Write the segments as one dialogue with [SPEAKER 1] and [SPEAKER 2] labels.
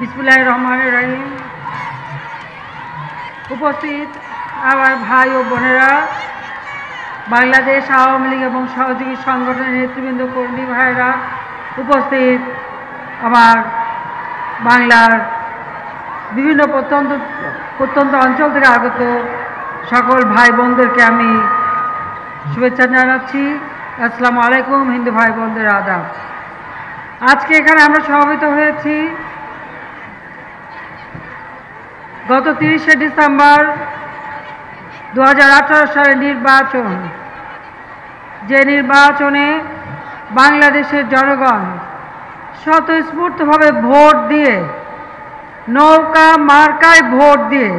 [SPEAKER 1] বিসমুল্লাহ রহমান রহিম। উপস্থিত আমার ভাই ও বোনেরা, বাংলাদেশ আওয়ামী লীগ এবং সহযোগী সংগঠনের নেতৃবৃন্দ, কর্মী ভাইরা উপস্থিত আমার বাংলার বিভিন্ন প্রত্যন্ত প্রত্যন্ত অঞ্চল থেকে আগত সকল ভাই বোনদেরকে আমি শুভেচ্ছা জানাচ্ছি। আসসালামু আলাইকুম, হিন্দু ভাই বোনদের আদাব। আজকে এখানে আমরা সমবেত হয়েছি গত তিরিশে ডিসেম্বর দু হাজার আঠারো সালের নির্বাচন। যে নির্বাচনে বাংলাদেশের জনগণ স্বতঃস্ফূর্তভাবে ভোট দিয়ে, নৌকা মার্কায় ভোট দিয়ে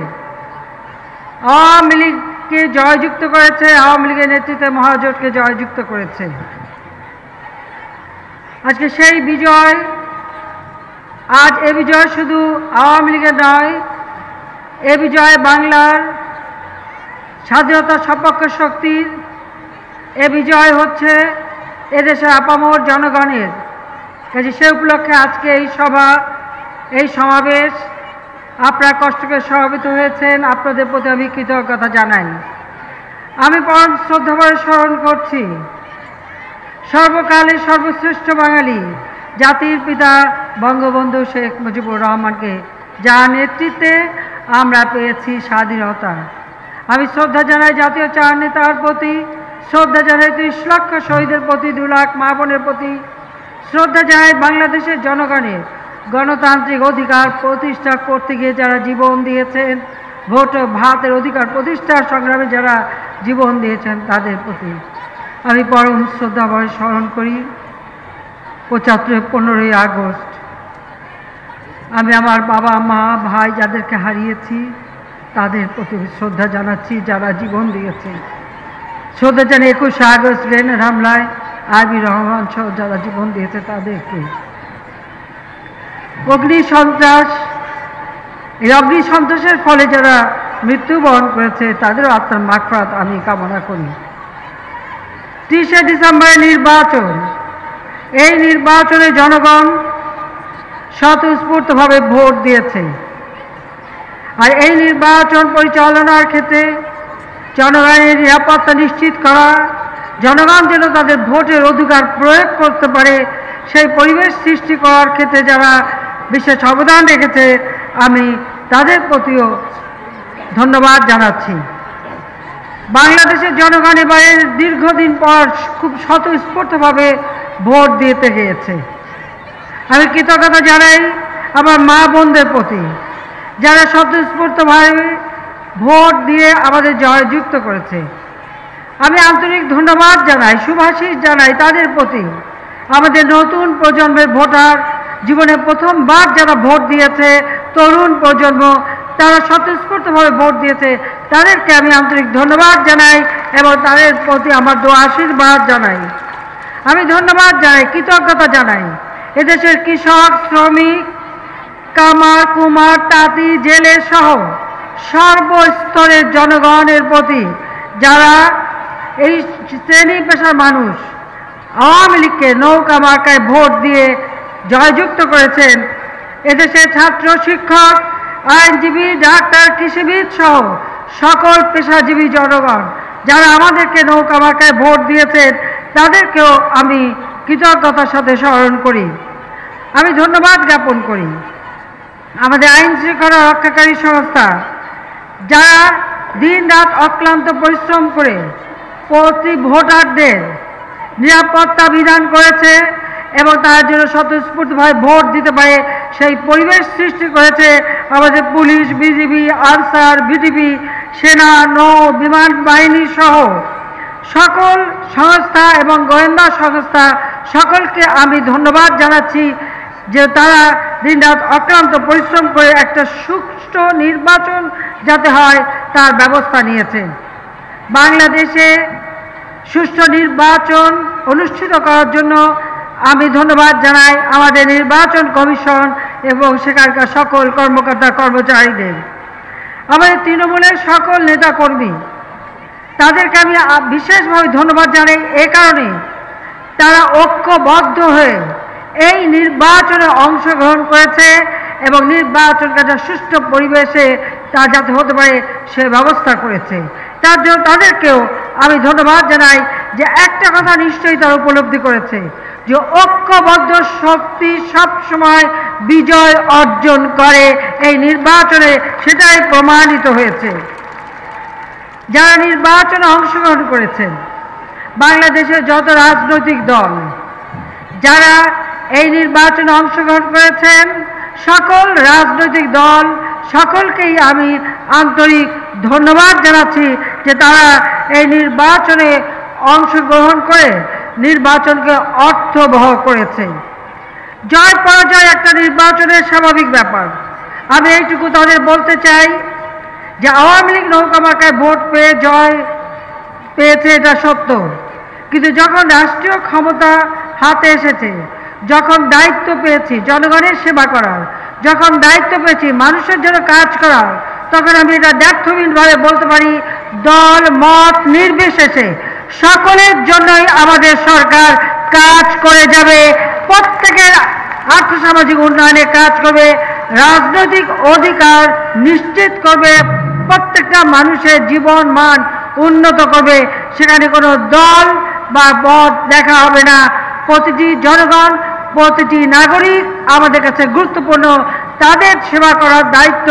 [SPEAKER 1] আওয়ামী লীগকে জয়যুক্ত করেছে, আওয়ামী লীগের নেতৃত্বে মহাজোটকে জয়যুক্ত করেছে। আজকে সেই বিজয়, আজ এ বিজয় শুধু আওয়ামী লীগের নয় এ বিজয় বাংলার স্বাধীনতা সপক্ষ শক্তির এ বিজয় হচ্ছে এদেশের আপামর জনগণের। কাজে সে উপলক্ষে আজকে এই সভা, এই সমাবেশ আপনারা কষ্ট করে সমাবেত হয়েছেন, আপনাদের প্রতি আমি কৃতজ্ঞতা জানাই। আমি পরম শ্রদ্ধাভরে স্মরণ করছি, সর্বকালের সর্বশ্রেষ্ঠ বাঙালি, জাতির পিতা বঙ্গবন্ধু শেখ মুজিবুর রহমানকে, যার নেতৃত্বে আমরা পেয়েছি স্বাধীনতা। আমি শ্রদ্ধা জানাই জাতীয় চার নেতার প্রতি, শ্রদ্ধা জানাই ত্রিশ লক্ষ শহীদের প্রতি, দু লাখ মা বোনের প্রতি, শ্রদ্ধা জানাই বাংলাদেশের জনগণের গণতান্ত্রিক অধিকার প্রতিষ্ঠা করতে গিয়ে যারা জীবন দিয়েছেন, ভোট ভাতের অধিকার প্রতিষ্ঠার সংগ্রামে যারা জীবন দিয়েছেন তাদের প্রতি। আমি পরম শ্রদ্ধাভয় স্মরণ করি, পঁচাত্তর, পনেরোই আগস্ট। আমি আমার বাবা, মা, ভাই যাদেরকে হারিয়েছি, তাদের প্রতি শ্রদ্ধা জানাচ্ছি, যারা জীবন দিয়েছে। শ্রদ্ধা জানাই একুশে আগস্ট ট্রেনের হামলায় আবি রহমান সহ যারা জীবন দিয়েছে, তাদেরকে। অগ্নি সন্ত্রাস, এই অগ্নি সন্ত্রাসের ফলে যারা মৃত্যুবরণ করেছে, তাদেরও আত্মার মাকফাত আমি কামনা করি। তিরিশে ডিসেম্বরের নির্বাচন। এই নির্বাচনে জনগণ স্বতঃস্ফূর্তভাবে ভোট দিয়েছে। আর এই নির্বাচন পরিচালনার ক্ষেত্রে জনগণের নিরাপত্তা নিশ্চিত করা, জনগণ যেন তাদের ভোটের অধিকার প্রয়োগ করতে পারে, সেই পরিবেশ সৃষ্টি করার ক্ষেত্রে যারা বিশেষ অবদান রেখেছে, আমি তাদের প্রতিও ধন্যবাদ জানাচ্ছি। বাংলাদেশের জনগণ এবারে দীর্ঘদিন পর খুব স্বতঃস্ফূর্তভাবে ভোট দিতে গিয়েছে। আমি কৃতজ্ঞতা জানাই আমার মা বোনদের প্রতি, যারা স্বতঃস্ফূর্তভাবে ভোট দিয়ে আমাদের জয়যুক্ত করেছে। আমি আন্তরিক ধন্যবাদ জানাই, শুভাশিস জানাই তাদের প্রতি। আমাদের নতুন প্রজন্মের ভোটার জীবনে প্রথমবার যারা ভোট দিয়েছে, তরুণ প্রজন্ম, তারা স্বতঃস্ফূর্তভাবে ভোট দিয়েছে, তাদেরকে আমি আন্তরিক ধন্যবাদ জানাই এবং তাদের প্রতি আমার দো আশীর্বাদ জানাই। আমি ধন্যবাদ জানাই, কৃতজ্ঞতা জানাই। এদেশের কৃষক, শ্রমিক, কামার, কুমার, তাঁতি, জেলে সহ সর্বস্তরের জনগণের প্রতি যারা এই শ্রেণি পেশার মানুষ, আওয়ামী লীগকে নৌকা মার্কায় ভোট দিয়ে জয়যুক্ত করেছেন এদেশের ছাত্র, শিক্ষক, আইনজীবী, ডাক্তার, কৃষিবিদ সহ সকল পেশাজীবী জনগণ যারা আমাদেরকে নৌকা মার্কায় ভোট দিয়েছেন, তাদেরকেও আমি কৃতজ্ঞতার সাথে স্মরণ করি। আমি ধন্যবাদ জ্ঞাপন করি। আমাদের আইন শৃঙ্খলা রক্ষাকারী সংস্থা, যারা দিন রাত অক্লান্ত পরিশ্রম করে প্রতি ভোটারদের নিরাপত্তা বিধান করেছে এবং তার জন্য স্বতঃস্ফূর্তভাবে ভোট দিতে পারে, সেই পরিবেশ সৃষ্টি করেছে আমাদের পুলিশ, বিজিবি, আনসার বিটিপি সেনা, নৌ, বিমান বাহিনী সহ সকল সংস্থা এবং গোয়েন্দা সংস্থা সকলকে আমি ধন্যবাদ জানাচ্ছি। যে তারা দিনরাত অক্লান্ত পরিশ্রম করে একটা সুষ্ঠু নির্বাচন যাতে হয়, তার ব্যবস্থা নিয়েছে। বাংলাদেশে সুষ্ঠু নির্বাচন অনুষ্ঠিত করার জন্য আমি ধন্যবাদ জানাই আমাদের নির্বাচন কমিশন এবং সেখানকার সকল কর্মকর্তা কর্মচারীদের। আমাদের তৃণমূলের সকল নেতাকর্মী, তাদেরকে আমি বিশেষভাবে ধন্যবাদ জানাই এ কারণে তারা ঐক্যবদ্ধ হয়ে এই নির্বাচনে অংশগ্রহণ করেছে এবং নির্বাচন কাজে সুষ্ঠু পরিবেশে তা যাতে হতে পারে সে ব্যবস্থা করেছে। তার জন্য তাদেরকেও আমি ধন্যবাদ জানাই যে একটা কথা নিশ্চয়ই তারা উপলব্ধি করেছে, যে ঐক্যবদ্ধ শক্তি সবসময় বিজয় অর্জন করে। এই নির্বাচনে সেটাই প্রমাণিত হয়েছে। যারা নির্বাচনে অংশগ্রহণ করেছেন, বাংলাদেশের যত রাজনৈতিক দল, যারা এই নির্বাচনে অংশগ্রহণ করেছেন সকল রাজনৈতিক দল। সকলকেই আমি আন্তরিক ধন্যবাদ জানাচ্ছি যে তারা এই নির্বাচনে অংশগ্রহণ করে নির্বাচনকে অর্থবহ করেছে। জয় পরাজয় একটা নির্বাচনের স্বাভাবিক ব্যাপার। আমি এইটুকু তাদের বলতে চাই যে আওয়ামী লীগ নৌকামার্কায় ভোট পেয়ে জয় পেয়েছে এটা সত্য। কিন্তু যখন রাষ্ট্রীয় ক্ষমতা হাতে এসেছে যখন দায়িত্ব পেয়েছি, জনগণের সেবা করার, যখন দায়িত্ব পেয়েছি, মানুষের জন্য কাজ করার, তখন আমি এটা ব্যর্থহীনভাবে বলতে পারি, দল, মত নির্বিশেষে সকলের জন্যই আমাদের সরকার কাজ করে যাবে, প্রত্যেকের আর্থসামাজিক উন্নয়নে কাজ করবে, রাজনৈতিক অধিকার নিশ্চিত করবে, প্রত্যেকটা মানুষের জীবন মান উন্নত করবে, সেখানে কোনো দল বা পথ দেখা হবে না। প্রতিটি জনগণ প্রতিটি নাগরিক আমাদের কাছে গুরুত্বপূর্ণ। তাদের সেবা করার দায়িত্ব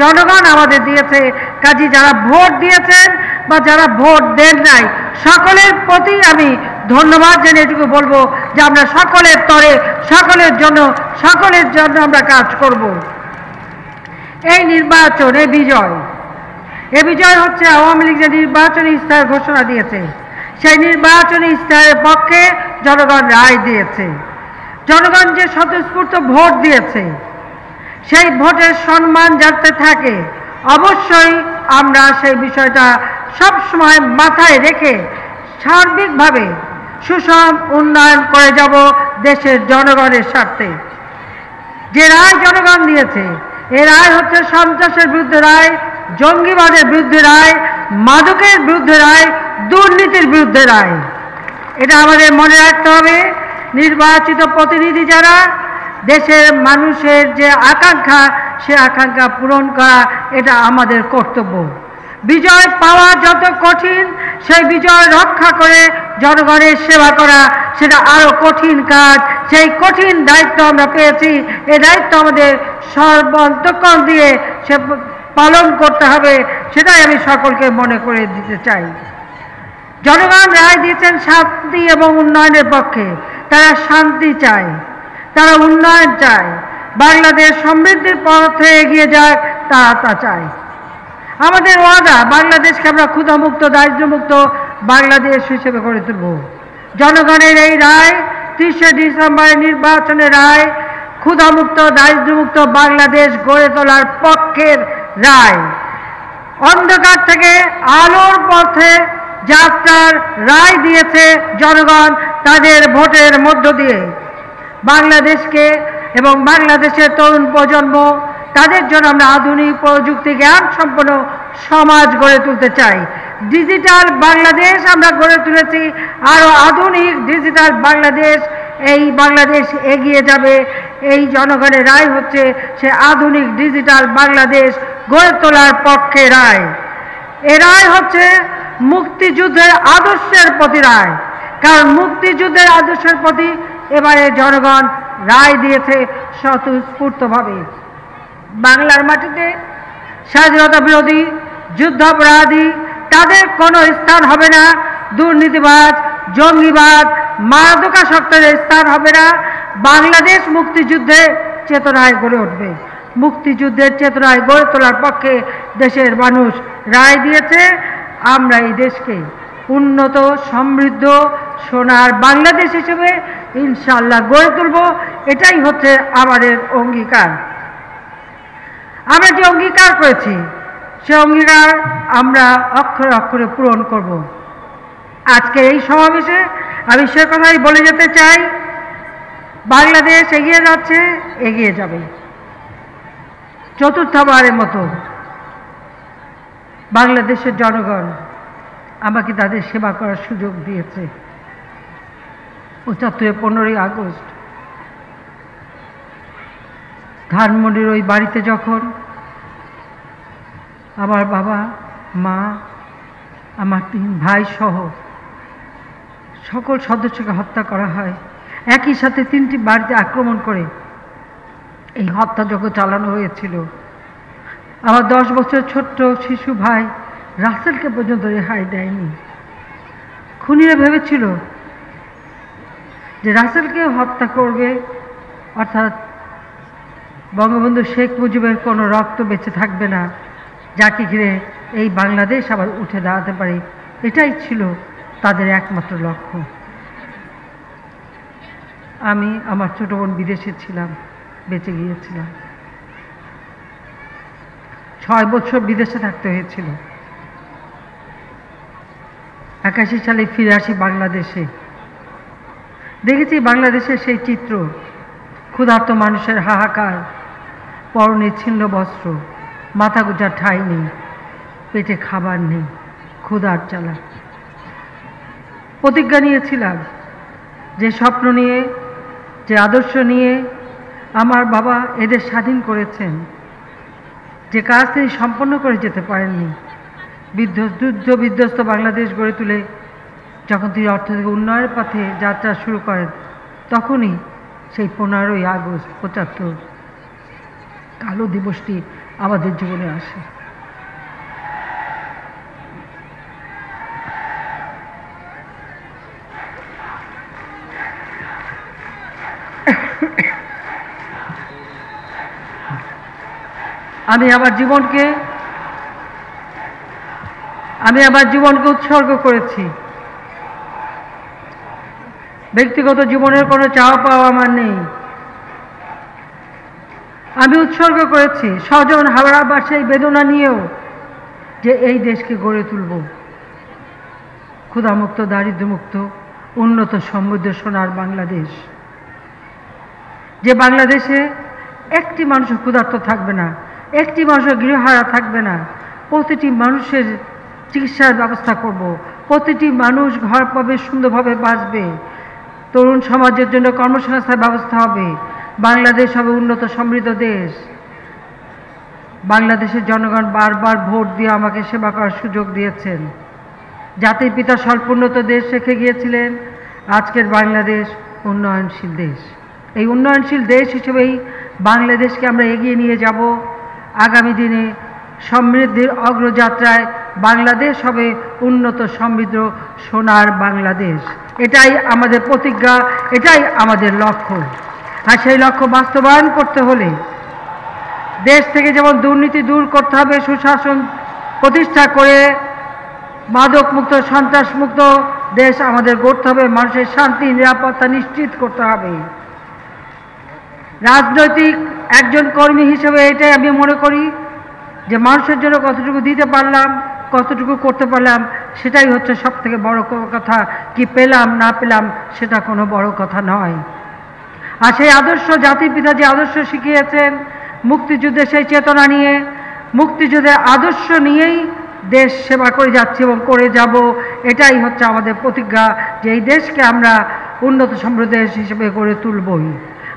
[SPEAKER 1] জনগণ আমাদের দিয়েছে। কাজী যারা ভোট দিয়েছেন বা যারা ভোট দেন নাই, সকলের প্রতি আমি ধন্যবাদ জানিয়ে এটুকু বলব যে আমরা সকলের তরে, সকলের জন্য সকলের জন্য আমরা কাজ করব। এই নির্বাচন এই বিজয়। এ বিজয় হচ্ছে আওয়ামী লীগ যে নির্বাচনী ইস্তাহার ঘোষণা দিয়েছে, সেই নির্বাচনী ইস্তাহারের পক্ষে জনগণ রায় দিয়েছে। জনগণ যে স্বতঃস্ফূর্ত ভোট দিয়েছে, সেই ভোটের সম্মান যাতে থাকে। অবশ্যই আমরা সেই বিষয়টা সব সময় মাথায় রেখে সার্বিকভাবে সুষম উন্নয়ন করে যাব দেশের জনগণের স্বার্থে। যে রায় জনগণ দিয়েছে, এ রায় হচ্ছে সন্ত্রাসের বিরুদ্ধে রায়, জঙ্গিবাদের বিরুদ্ধে রায়, মাদকের বিরুদ্ধে রায়, দুর্নীতির বিরুদ্ধে রায়। এটা আমাদের মনে রাখতে হবে। নির্বাচিত প্রতিনিধি যারা, দেশের মানুষের যে আকাঙ্ক্ষা, সে আকাঙ্ক্ষা পূরণ করা এটা আমাদের কর্তব্য। বিজয় পাওয়া যত কঠিন, সেই বিজয় রক্ষা করে জনগণের সেবা করা, সেটা আরও কঠিন কাজ। সেই কঠিন দায়িত্ব আমরা পেয়েছি। এ দায়িত্ব আমাদের সর্বন্তকরণ দিয়ে সে পালন করতে হবে, সেটাই আমি সকলকে মনে করে দিতে চাই। জনগণ রায় দিয়েছেন শান্তি এবং উন্নয়নের পক্ষে। তারা শান্তি চায়, তারা উন্নয়ন চায়, বাংলাদেশ সমৃদ্ধির পথে এগিয়ে যাক, তা তা চায়। আমাদের ওয়াদা, বাংলাদেশকে আমরা ক্ষুধামুক্ত, দারিদ্র্যমুক্ত বাংলাদেশ হিসেবে গড়ে তুলব। জনগণের এই রায়, তিরিশে ডিসেম্বরের নির্বাচনের রায়, ক্ষুধামুক্ত, দারিদ্র্যমুক্ত বাংলাদেশ গড়ে তোলার পক্ষের রায়। অন্ধকার থেকে আলোর পথে যাত্রার রায় দিয়েছে জনগণ তাদের ভোটের মধ্য দিয়ে বাংলাদেশকে এবং বাংলাদেশের তরুণ প্রজন্ম, তাদের জন্য আমরা আধুনিক প্রযুক্তি, জ্ঞান সম্পন্ন সমাজ গড়ে তুলতে চাই। ডিজিটাল বাংলাদেশ আমরা গড়ে তুলেছি আরও আধুনিক ডিজিটাল বাংলাদেশ, এই বাংলাদেশ এগিয়ে যাবে, এই জনগণের রায় হচ্ছে সে আধুনিক ডিজিটাল বাংলাদেশ গড়ে তোলার পক্ষে রায়। এ রায় হচ্ছে মুক্তিযুদ্ধের আদর্শের প্রতি রায়। কারণ মুক্তিযুদ্ধের আদর্শের প্রতি এবারে জনগণ রায় দিয়েছে স্বতঃস্ফূর্তভাবে। বাংলার মাটিতে স্বাধীনতা বিরোধী, যুদ্ধাপরাধী, তাদের কোনো স্থান হবে না দুর্নীতিবাদ জঙ্গিবাদ, মাদকাসক্তের স্থান হবে না, বাংলাদেশ মুক্তিযুদ্ধে চেতনায় গড়ে উঠবে। মুক্তিযুদ্ধের চেতনায় গড়ে তোলার পক্ষে দেশের মানুষ রায় দিয়েছে আমরা এই দেশকে। উন্নত, সমৃদ্ধ, সোনার বাংলাদেশ হিসেবে ইনশাল্লাহ গড়ে তুলব। এটাই হচ্ছে আমাদের অঙ্গীকার। আমরা যে অঙ্গীকার করেছি, সে অঙ্গীকার আমরা অক্ষরে অক্ষরে পূরণ করব। আজকে এই সমাবেশে আমি সে কথাই বলে যেতে চাই, বাংলাদেশ এগিয়ে যাচ্ছে, এগিয়ে যাবে। চতুর্থবারের মতো বাংলাদেশের জনগণ আমাকে তাদের সেবা করার সুযোগ দিয়েছে। পঁচাত্তরের পনেরোই আগস্ট। ধানমন্ডির ওই বাড়িতে যখন আমার বাবা, মা, আমার তিন ভাই সহ সকল সদস্যকে হত্যা করা হয়, একই সাথে তিনটি বাড়িতে আক্রমণ করে এই হত্যা যখন চালানো হয়েছিল। আমার দশ বছর ছোট্ট শিশু ভাই রাসেলকে পর্যন্ত রেহাই দেয়নি। খুনিরা ভেবেছিল যে রাসেলকে হত্যা করবে, অর্থাৎ বঙ্গবন্ধু শেখ মুজিবের কোনো রক্ত বেঁচে থাকবে না, যাকে ঘিরে এই বাংলাদেশ আবার উঠে দাঁড়াতে পারে। এটাই ছিল তাদের একমাত্র লক্ষ্য। আমি আমার ছোট বোন বিদেশে ছিলাম, বেঁচে গিয়েছিলাম। ছয় বছর বিদেশে থাকতে হয়েছিল। একাশি সালে ফিরে আসি বাংলাদেশে। দেখেছি বাংলাদেশের সেই চিত্র, ক্ষুধার্ত মানুষের হাহাকার, পরনে ছিন্ন বস্ত্র, মাথা গোজার ঠাই নেই, পেটে খাবার নেই, ক্ষুধার জ্বালা। প্রতিজ্ঞা নিয়েছিলাম যে স্বপ্ন নিয়ে, যে আদর্শ নিয়ে আমার বাবা এদের স্বাধীন করেছেন, যে কাজ তিনি সম্পন্ন করে যেতে পারেননি। বিধ্বস্ত, যুদ্ধ বিধ্বস্ত বাংলাদেশ গড়ে তুলে। যখন তিনি অর্থনৈতিক উন্নয়নের পথে যাত্রা শুরু করেন, তখনই সেই পনেরোই আগস্ট পঁচাত্তর কালো দিবসটি আমাদের জীবনে আসে। আমি আমার জীবনকে আমি আমার জীবনকে উৎসর্গ করেছি। ব্যক্তিগত জীবনের কোনো চাওয়া পাওয়া আমার নেই। আমি উৎসর্গ করেছি। স্বজন হাওড়াবার সেই বেদনা নিয়েও যে এই দেশকে গড়ে তুলব। ক্ষুধামুক্ত, দারিদ্র্যমুক্ত, উন্নত সমৃদ্ধ সোনার বাংলাদেশ। যে বাংলাদেশে একটি মানুষও ক্ষুধার্ত থাকবে না, একটি মানুষের গৃহহারা থাকবে না, প্রতিটি মানুষের চিকিৎসার ব্যবস্থা করব। প্রতিটি মানুষ ঘর পাবে সুন্দরভাবে বাঁচবে। তরুণ সমাজের জন্য কর্মসংস্থার ব্যবস্থা হবে। বাংলাদেশ হবে উন্নত সমৃদ্ধ দেশ। বাংলাদেশের জনগণ বারবার ভোট দিয়ে আমাকে সেবা করার সুযোগ দিয়েছেন। জাতির পিতা স্বল্পোন্নত দেশ রেখে গিয়েছিলেন। আজকের বাংলাদেশ উন্নয়নশীল দেশ। এই উন্নয়নশীল দেশ হিসেবেই বাংলাদেশকে আমরা এগিয়ে নিয়ে যাব। আগামী দিনে সমৃদ্ধির অগ্রযাত্রায় বাংলাদেশ হবে উন্নত সমৃদ্ধ সোনার বাংলাদেশ। এটাই আমাদের প্রতিজ্ঞা, এটাই আমাদের লক্ষ্য। আর সেই লক্ষ্য বাস্তবায়ন করতে হলে দেশ থেকে যেমন দুর্নীতি দূর করতে হবে, সুশাসন প্রতিষ্ঠা করে মাদক মুক্ত সন্ত্রাস মুক্ত দেশ আমাদের গড়তে হবে, মানুষের শান্তি, নিরাপত্তা নিশ্চিত করতে হবে। রাজনৈতিক একজন কর্মী হিসেবে এটাই আমি মনে করি যে মানুষের জন্য কতটুকু দিতে পারলাম কতটুকু করতে পারলাম, সেটাই হচ্ছে সব থেকে বড় কথা। কি পেলাম, না পেলাম, সেটা কোনো বড় কথা নয়। আর সেই আদর্শ জাতির পিতা যে আদর্শ শিখিয়েছেন মুক্তিযুদ্ধের সেই চেতনা নিয়ে মুক্তিযুদ্ধের আদর্শ নিয়েই দেশ সেবা করে যাচ্ছি এবং করে যাব, এটাই হচ্ছে আমাদের প্রতিজ্ঞা যে এই দেশকে আমরা উন্নত সমৃদ্ধ দেশ হিসেবে গড়ে তুলবই।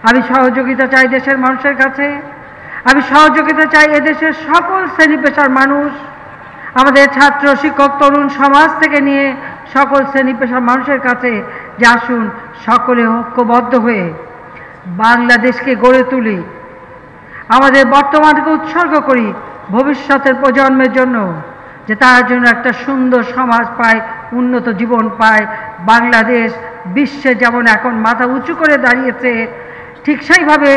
[SPEAKER 1] আমি সহযোগিতা চাই দেশের মানুষের কাছে, আমি সহযোগিতা চাই এদেশের সকল শ্রেণি পেশার মানুষ। আমাদের ছাত্র, শিক্ষক, তরুণ সমাজ থেকে নিয়ে সকল শ্রেণি পেশার মানুষের কাছে যে আসুন, সকলে ঐক্যবদ্ধ হয়ে বাংলাদেশকে গড়ে তুলি। আমাদের বর্তমানকে উৎসর্গ করি ভবিষ্যতের প্রজন্মের জন্য, যে তার জন্য একটা সুন্দর সমাজ পায়, উন্নত জীবন পায়। বাংলাদেশ বিশ্বে যেমন এখন মাথা উঁচু করে দাঁড়িয়েছে, ঠিক সেইভাবে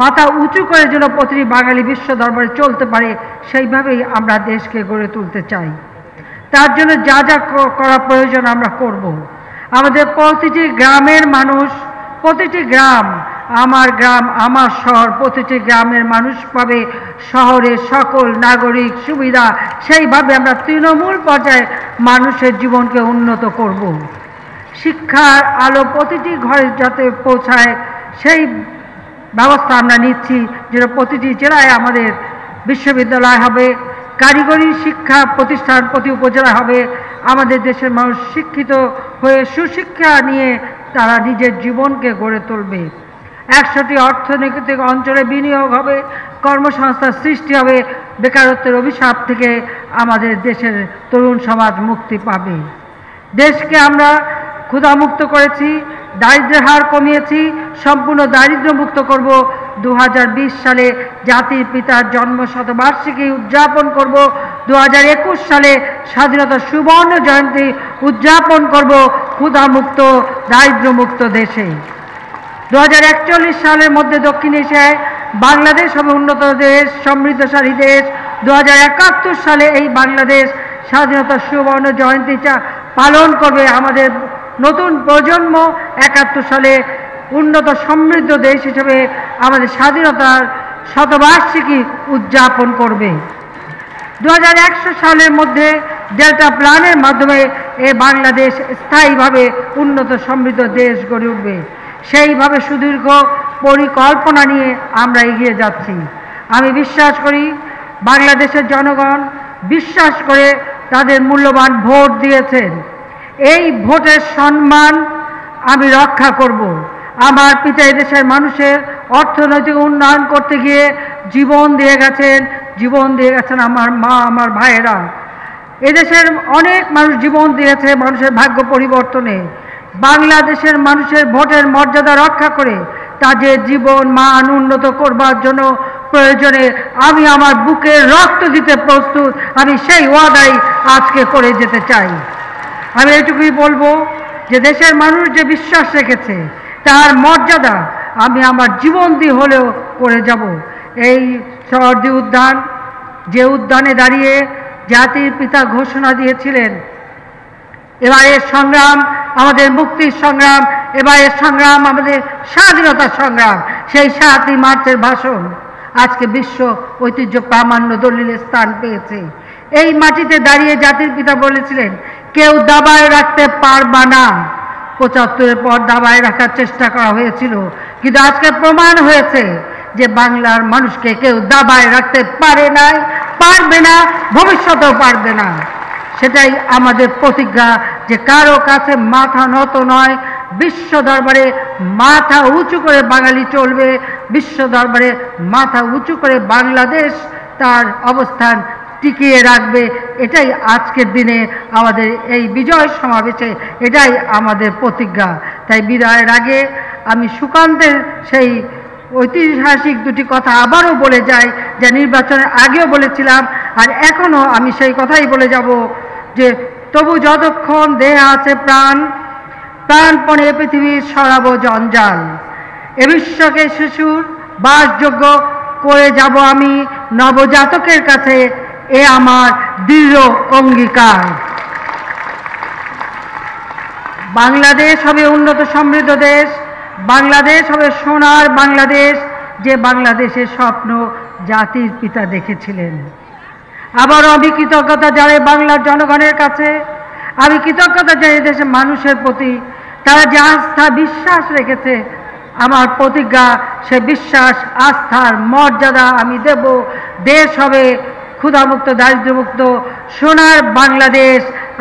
[SPEAKER 1] মাথা উঁচু করে যেন প্রতিটি বাঙালি বিশ্ব দরবারে চলতে পারে, সেইভাবেই আমরা দেশকে গড়ে তুলতে চাই তার জন্য যা যা করা প্রয়োজন আমরা করব। আমাদের প্রতিটি গ্রামের মানুষ, প্রতিটি গ্রাম, আমার গ্রাম, আমার শহর, প্রতিটি গ্রামের মানুষ পাবে শহরের সকল নাগরিক সুবিধা, সেইভাবে আমরা তৃণমূল পর্যায়ে মানুষের জীবনকে উন্নত করব। শিক্ষার আলো প্রতিটি ঘরে যাতে পৌঁছায়, সেই ব্যবস্থা আমরা নিচ্ছি, যেটা প্রতিটি জেলায় আমাদের বিশ্ববিদ্যালয় হবে, কারিগরি শিক্ষা প্রতিষ্ঠান প্রতি উপজেলা হবে। আমাদের দেশের মানুষ শিক্ষিত হয়ে সুশিক্ষা নিয়ে তারা নিজের জীবনকে গড়ে তুলবে। একশোটি অর্থনৈতিক অঞ্চলে বিনিয়োগ হবে, কর্মসংস্থান সৃষ্টি হবে, বেকারত্বের অভিশাপ থেকে আমাদের দেশের তরুণ সমাজ মুক্তি পাবে। দেশকে আমরা ক্ষুধামুক্ত করেছি দারিদ্র্যের হার কমিয়েছি, সম্পূর্ণ দারিদ্র্যমুক্ত করব। দু হাজার বিশ সালে জাতির পিতার জন্ম শতবার্ষিকী উদযাপন করব। দু হাজার একুশ সালে স্বাধীনতা সুবর্ণ জয়ন্তী উদযাপন করব ক্ষুধামুক্ত, দারিদ্র্যমুক্ত দেশে। দু হাজার একচল্লিশ সালের মধ্যে দক্ষিণ এশিয়ায় বাংলাদেশ হবে উন্নত দেশ, সমৃদ্ধশালী দেশ। দু হাজার একাত্তর সালে এই বাংলাদেশ স্বাধীনতা সুবর্ণ জয়ন্তী পালন করবে আমাদের নতুন প্রজন্ম একাত্তর সালে উন্নত সমৃদ্ধ দেশ হিসেবে আমাদের স্বাধীনতার শতবার্ষিকী উদযাপন করবে। দু হাজার একশো সালের মধ্যে ডেল্টা প্ল্যানের মাধ্যমে এ বাংলাদেশ স্থায়ীভাবে উন্নত সমৃদ্ধ দেশ গড়ে উঠবে। সেইভাবে সুদীর্ঘ পরিকল্পনা নিয়ে আমরা এগিয়ে যাচ্ছি। আমি বিশ্বাস করি বাংলাদেশের জনগণ বিশ্বাস করে তাদের মূল্যবান ভোট দিয়েছেন। এই ভোটের সম্মান আমি রক্ষা করব। আমার পিতা দেশের মানুষের অর্থনৈতিক উন্নয়ন করতে গিয়ে জীবন দিয়ে গেছেন, জীবন দিয়ে গেছেন আমার মা, আমার ভাইয়েরা। এদেশের অনেক মানুষ জীবন দিয়েছে মানুষের ভাগ্য পরিবর্তনে। বাংলাদেশের মানুষের ভোটের মর্যাদা রক্ষা করে তাদের জীবন মান উন্নত করবার জন্য প্রয়োজনে আমি আমার বুকে রক্ত দিতে প্রস্তুত। আমি সেই ওয়াদাই আজকে করে যেতে চাই। আমি এটুকুই বলব যে দেশের মানুষ যে বিশ্বাস রেখেছে, তার মর্যাদা আমি আমার জীবন দিয়ে হলেও করে যাব। এই সর্দি উদ্যান, যে উদ্যানে দাঁড়িয়ে জাতির পিতা ঘোষণা দিয়েছিলেন, এবারের সংগ্রাম, আমাদের মুক্তির সংগ্রাম, এবারের সংগ্রাম, আমাদের স্বাধীনতার সংগ্রাম, সেই সাতই মার্চের ভাষণ আজকে বিশ্ব ঐতিহ্য প্রামাণ্য দলিলে স্থান পেয়েছে। এই মাটিতে দাঁড়িয়ে জাতির পিতা বলেছিলেন কেউ দাবায় রাখতে পারবা না। পঁচাত্তরের পর দাবায় রাখার চেষ্টা করা হয়েছিল। কিন্তু আজকে প্রমাণ হয়েছে যে বাংলার মানুষকে কেউ দাবায় রাখতে পারে নাই, পারবে না, ভবিষ্যতেও পারবে না। সেটাই আমাদের প্রতিজ্ঞা যে কারও কাছে মাথা নত নয়, বিশ্ব দরবারে মাথা উঁচু করে বাঙালি চলবে, বিশ্ব দরবারে মাথা উঁচু করে বাংলাদেশ তার অবস্থান টিকিয়ে রাখবে, এটাই আজকের দিনে আমাদের এই বিজয় সমাবেশে, এটাই আমাদের প্রতিজ্ঞা। তাই বিদায়ের আগে আমি সুকান্তের সেই ঐতিহাসিক দুটি কথা আবারও বলে যাই, যা নির্বাচনের আগেও বলেছিলাম, আর এখনও আমি সেই কথাই বলে যাব যে, তবু যতক্ষণ দেহ আছে প্রাণ, প্রাণপণে পৃথিবীর সরাব জঞ্জাল। এ বিশ্বকে শিশুর বাসযোগ্য করে যাব আমি নবজাতকের কাছে এ আমার দৃঢ় অঙ্গীকার। বাংলাদেশ হবে উন্নত সমৃদ্ধ দেশ, বাংলাদেশ হবে সোনার বাংলাদেশ, যে বাংলাদেশের স্বপ্ন জাতির পিতা দেখেছিলেন। আবার আমি কৃতজ্ঞতা জানাই বাংলার জনগণের কাছে আমি কৃতজ্ঞতা জানাই দেশের মানুষের প্রতি, তারা যে আস্থা, বিশ্বাস রেখেছে, আমার প্রতিজ্ঞা, সে বিশ্বাস, আস্থার মর্যাদা আমি দেব। দেশ হবে ক্ষুধামুক্ত, দারিদ্র্যমুক্ত, সোনার বাংলাদেশ।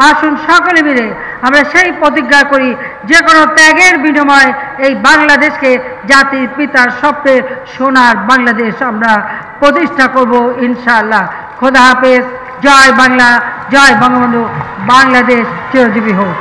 [SPEAKER 1] আসুন সকলে মিলে আমরা সেই প্রতিজ্ঞা করি যে কোনো ত্যাগের বিনিময় এই বাংলাদেশকে জাতির পিতার স্বপ্নের সোনার বাংলাদেশ আমরা প্রতিষ্ঠা করব ইনশাআল্লাহ। খোদা হাফেজ। জয় বাংলা, জয় বঙ্গবন্ধু। বাংলাদেশ চিরজীবী হোক।